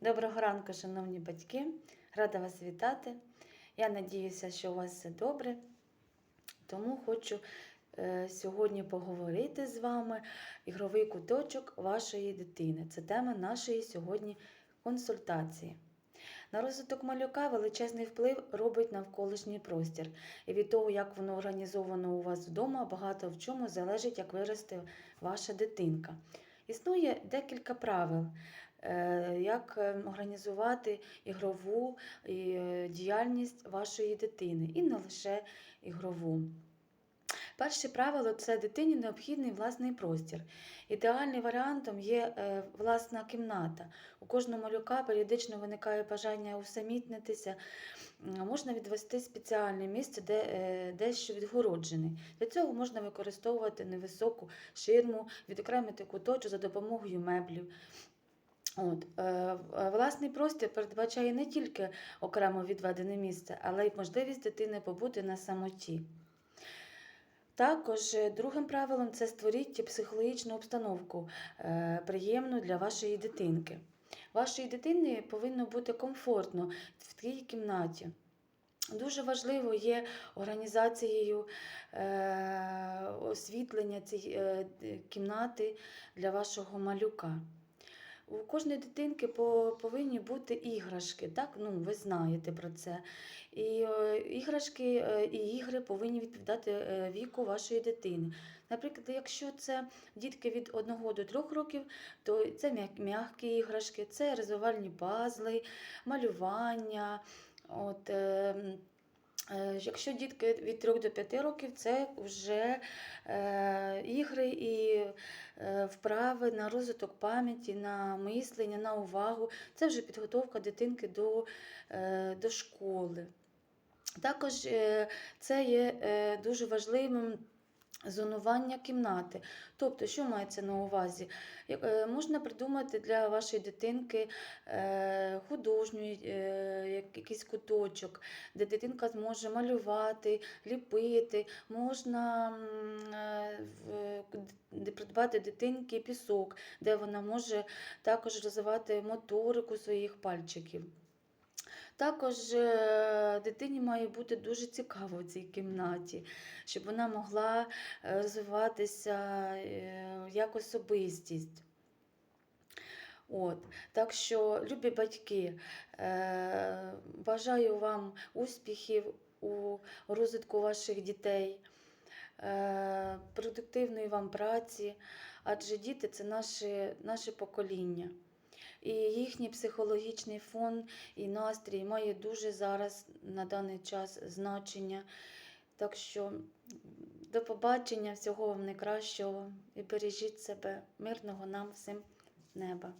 Доброго ранку, шановні батьки. Рада вас вітати. Я надіюся, що у вас все добре. Тому хочу е, сьогодні поговорити з вами ігровий куточок вашої дитини. Це тема нашої сьогодні консультації. На розвиток малюка величезний вплив робить навколишній простір. І від того, як воно організовано у вас вдома, багато в чому залежить, як виросте ваша дитинка. Існує декілька правил, як е, організувати ігрову е, діяльність вашої дитини, і не лише ігрову. Перше правило це дитині необхідний власний простір. Ідеальним варіантом є е, власна кімната. У кожного малюка періодично виникає бажання усамітнитися. Можна відвести спеціальне місце, де е, дещо відгороджене. Для цього можна використовувати невисоку ширму, відокремити куточок за допомогою меблів. От, е, е, власний простір передбачає не тільки окремо відведене місце, але й можливість дитини побути на самоті. Також е, другим правилом це створіть психологічну обстановку, приємну для вашої дитинки. Вашої дитини повинно бути комфортно в тій кімнаті. Дуже важливо є організацією освітлення цієї кімнати для вашого малюка. У кожної дитинки по- повинні бути іграшки, так? Ну, ви знаєте про це. І е, іграшки е, і ігри повинні відповідати е, віку вашої дитини. Наприклад, якщо це дітки від 1 до 3 років, то це м'які іграшки, це розвивальні пазли, малювання. От, Якщо дітки від 3 до 5 років, це вже е, ігри і вправи на розвиток пам'яті, на мислення, на увагу. Це вже підготовка дитинки до, е, до школи. Також е, це є е, дуже важливим. Зонування кімнати. Тобто, що мається на увазі? Е, Можна придумати для вашої дитинки е, художній е, якийсь куточок, де дитинка зможе малювати, ліпити, можна придбати дитинки пісок, де вона може також розвивати моторику своїх пальчиків. Також е, дитині має бути дуже цікаво в цій кімнаті, щоб вона могла е, розвиватися е, як особистість. От. Так що, любі батьки, бажаю вам успіхів у розвитку ваших дітей, продуктивної вам праці, адже діти це наше, наше покоління. І їхній психологічний фон і настрій має дуже зараз на даний час значення. Так що до побачення, всього вам найкращого і бережіть себе, мирного нам всім неба.